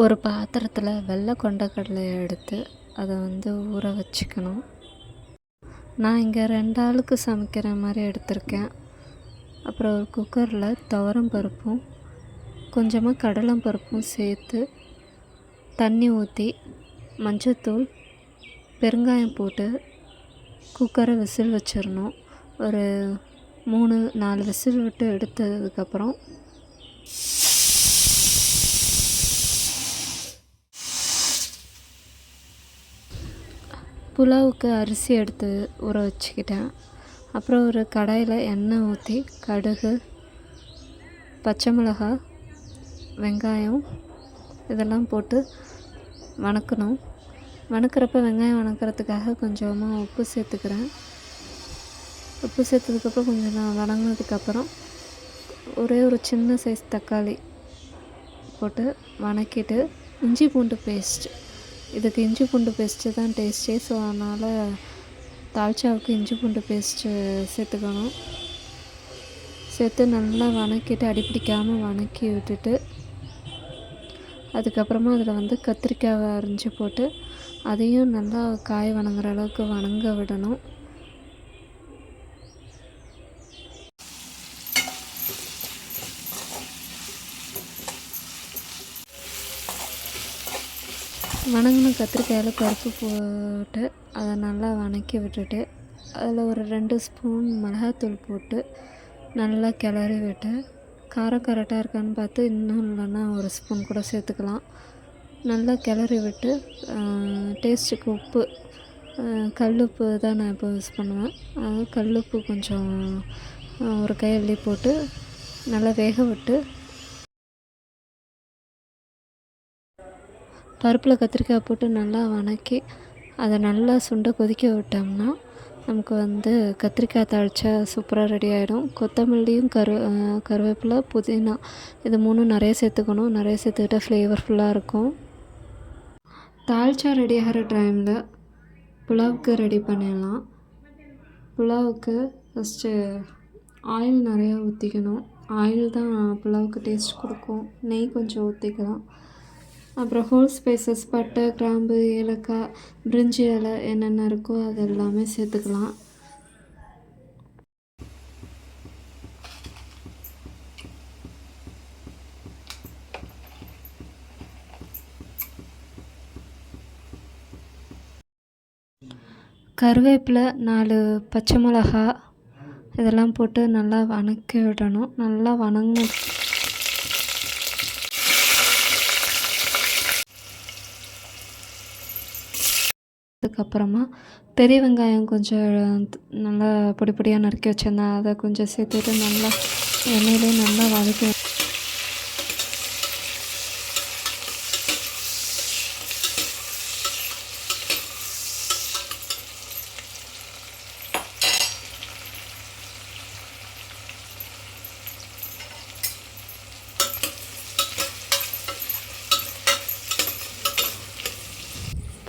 ஒரு பாத்திரத்தில் வெள்ளை கொண்டக்கடலையை எடுத்து அதை வந்து ஊற வச்சுக்கணும். நான் இங்கே ரெண்டு ஆளுக்கு சமைக்கிற மாதிரி எடுத்திருக்கேன். அப்புறம் ஒரு குக்கரில் துவரம் பருப்பும் கொஞ்சமாக கடலம் பருப்பும் சேர்த்து தண்ணி ஊற்றி மஞ்சத்தூள் பெருங்காயம் போட்டு குக்கரை விசில் வச்சிடணும். ஒரு மூணு நாலு விசில் விட்டு எடுத்ததுக்கப்புறம் புலாவுக்கு அரிசி எடுத்து ஊற வச்சுக்கிட்டேன். அப்புறம் ஒரு கடாயில் எண்ணெய் ஊற்றி கடுகு பச்சை மிளகாய் வெங்காயம் இதெல்லாம் போட்டு வணக்கணும். வணக்கிறப்ப வெங்காயம் வணக்கிறதுக்காக கொஞ்சமாக உப்பு சேர்த்துக்கிறேன். உப்பு சேர்த்ததுக்கப்புறம் கொஞ்சம் நான் வணங்கினதுக்கப்புறம் ஒரே ஒரு சின்ன சைஸ் தக்காளி போட்டு வணக்கிட்டு இஞ்சி பூண்டு பேஸ்ட் இதுக்கு இஞ்சி பூண்டு பேஸ்ட்டு தான் டேஸ்ட்டே ஸோ அதனால் தால்ச்சாவுக்கு இஞ்சி பூண்டு பேஸ்ட்டு சேர்த்துக்கணும். சேர்த்து நல்லா வணக்கிட்டு அடிப்பிடிக்காமல் வணக்கி விட்டுட்டு அதுக்கப்புறமா அதில் வந்து கத்திரிக்காவை அரிஞ்சு போட்டு அதையும் நல்லா காய் வணங்குற அளவுக்கு வணங்க விடணும். வணங்கின கத்திரிக்காயில் பருப்பு போட்டு அதை நல்லா வணக்கி விட்டுட்டு அதில் ஒரு ரெண்டு ஸ்பூன் மிளகாத்தூள் போட்டு நல்லா கிளறி விட்டு காரம் கரெக்டாக இருக்கான்னு பார்த்து இன்னும் இல்லைன்னா ஒரு ஸ்பூன் கூட சேர்த்துக்கலாம். நல்லா கிளறி விட்டு டேஸ்ட்டுக்கு உப்பு கல் உப்பு தான் நான் இப்போ யூஸ் பண்ணுவேன். அது கல் உப்பு கொஞ்சம் ஒரு கையள்ளி போட்டு நல்லா வேக விட்டு பருப்பில் கத்திரிக்காய் போட்டு நல்லா வதக்கி அதை நல்லா சுண்டை கொதிக்க விட்டோம்னா நமக்கு வந்து கத்திரிக்காய் தாளிச்சா சூப்பராக ரெடி ஆகிடும் கொத்தமல்லியும் கரு கருவேப்பிலை புதினா இது மூணும் நிறைய சேர்த்துக்கணும். நிறைய சேர்த்துக்கிட்டா ஃப்ளேவர்ஃபுல்லாக இருக்கும். தாளிச்சா ரெடி ஆகிற டைமில் புலாவுக்கு ரெடி பண்ணிடலாம். புலாவுக்கு ஃபஸ்ட்டு ஆயில் நிறையா ஊற்றிக்கணும் ஆயில் தான் புலாவுக்கு டேஸ்ட் கொடுக்கும். நெய் கொஞ்சம் ஊற்றிக்கலாம் அப்புறம் ஹோல் ஸ்பைசஸ் பட்டை கிராம்பு ஏலக்காய் பிரிஞ்சி இலை என்னென்ன இருக்கோ அது எல்லாமே சேர்த்துக்கலாம். கருவேப்பிலை நாலு பச்சை மிளகா இதெல்லாம் போட்டு நல்லா வணக்கி விடணும். நல்லா வணங்க அதுக்கப்புறமா பெரிய வெங்காயம் கொஞ்சம் நல்லா பொடி பொடியாக நறுக்கி வச்சுருந்தேன். அதை கொஞ்சம் சேர்த்துட்டு நல்லா எண்ணெயிலே நல்லா வதக்கி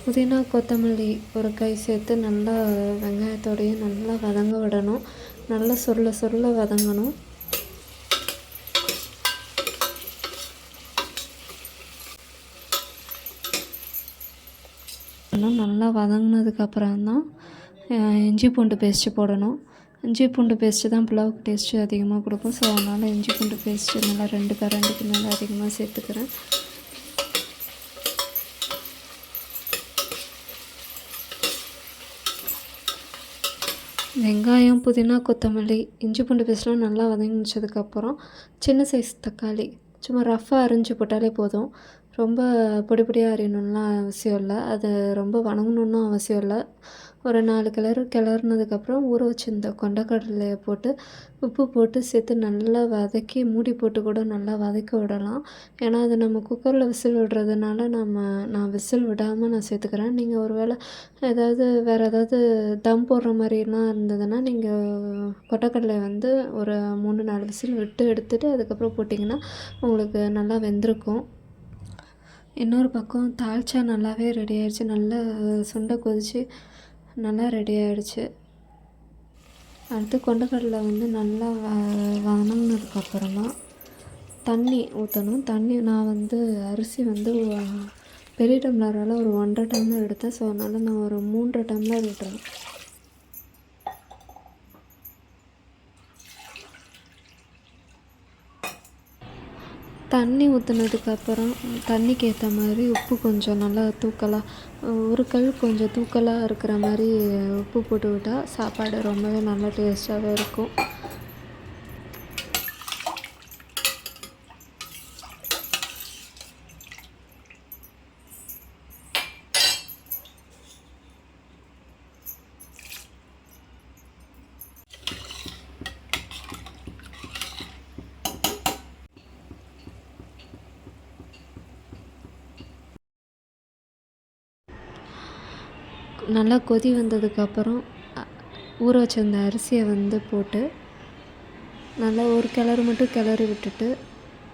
புதினா கொத்தமல்லி ஒரு கை சேர்த்து நல்லா வெங்காயத்தோடையும் நல்லா வதங்க விடணும். நல்லா சுருள சுருள வதங்கணும். இன்னும் நல்லா வதங்கினதுக்கப்புறம் தான் இஞ்சி பூண்டு பேஸ்ட்டு போடணும். இஞ்சி பூண்டு பேஸ்ட்டு தான் புலாவுக்கு டேஸ்ட்டு அதிகமாக கொடுக்கும். ஸோ அதனால் இஞ்சி பூண்டு பேஸ்ட்டு நல்லா ரெண்டு கரண்டுக்கு நல்லா அதிகமாக சேர்த்துக்கிறேன். வெங்காயம் புதினா கொத்தமல்லி இஞ்சி பூண்டு பேஸ்ட்லாம் நல்லா வதங்கி முடிச்சதுக்கப்புறம் சின்ன சைஸ் தக்காளி. சும்மா ரஃப்பாக அரிஞ்சு போட்டாலே போதும். ரொம்ப பொடி பொடியாக அரியணும்லாம் அவசியம் இல்லை. அது ரொம்ப வணங்கணுன்னு அவசியம் இல்லை. ஒரு நாலு கிளறு கிளறுனதுக்கப்புறம் ஊற வச்சுருந்த கொண்டக்கடலையை போட்டு உப்பு போட்டு சேர்த்து நல்லா வதக்கி மூடி போட்டு கூட நல்லா வதக்க விடலாம். ஏன்னா அது நம்ம குக்கரில் விசில் விடுறதுனால நம்ம நான் விசில் விடாமல் நான் சேர்த்துக்கிறேன். நீங்கள் ஒரு வேளை ஏதாவது வேறு ஏதாவது தம் போடுற மாதிரிலாம் இருந்ததுன்னா நீங்கள் கொட்டக்கடலை வந்து ஒரு மூணு நாலு விசில் விட்டு எடுத்துகிட்டு அதுக்கப்புறம் போட்டிங்கன்னா உங்களுக்கு நல்லா வெந்திருக்கும். இன்னொரு பக்கம் தாழ்ச்சா நல்லாவே ரெடி ஆயிடுச்சு நல்லா சுண்டை கொதித்து நல்லா ரெடி ஆகிடுச்சு அடுத்து கொண்டக்கடலை வந்து நல்லா வ தண்ணி ஊற்றணும் தண்ணி நான் வந்து அரிசி வந்து பெரிய டம்ளரால் ஒரு ஒன்றரை டம்ளர் எடுத்தேன். ஸோ அதனால் நான் ஒரு மூன்றரை டம்ளர் விட்டுறேன் தண்ணி ஊற்றுனதுக்கப்புறம் தண்ணிக்கு ஏற்ற மாதிரி உப்பு கொஞ்சம் நல்லா தூக்கலாக ஒரு கல் கொஞ்சம் தூக்கலாக இருக்கிற மாதிரி உப்பு போட்டு விட்டால் சாப்பாடு ரொம்பவே நல்லா டேஸ்ட்டாகவே இருக்கும். நல்லா கொதி வந்ததுக்கப்புறம் ஊற வச்சிருந்த அரிசியை வந்து போட்டு நல்லா ஒரு கிளறு மட்டும் கிளறி விட்டுட்டு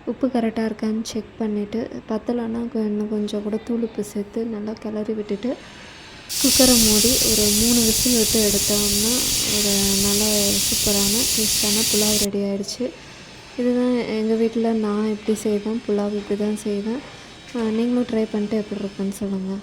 உப்பு கரெக்டாக இருக்கான்னு செக் பண்ணிவிட்டு பத்தலைன்னா இன்னும் கொஞ்சம் கூட தூளுப்பு சேர்த்து நல்லா கிளறி விட்டுட்டு குக்கரை மூடி ஒரு மூணு விசில் விட்டு எடுத்தோம்னா ஒரு நல்ல சூப்பரான டேஸ்டான புலாவ் ரெடி ஆகிடுச்சு இதுதான் எங்கள் வீட்டில் நான் எப்படி செய்வேன் புலாவ் இப்படி தான் செய்வேன் நீங்களும் ட்ரை பண்ணிட்டு எப்படி இருக்குன்னு சொல்லுங்கள்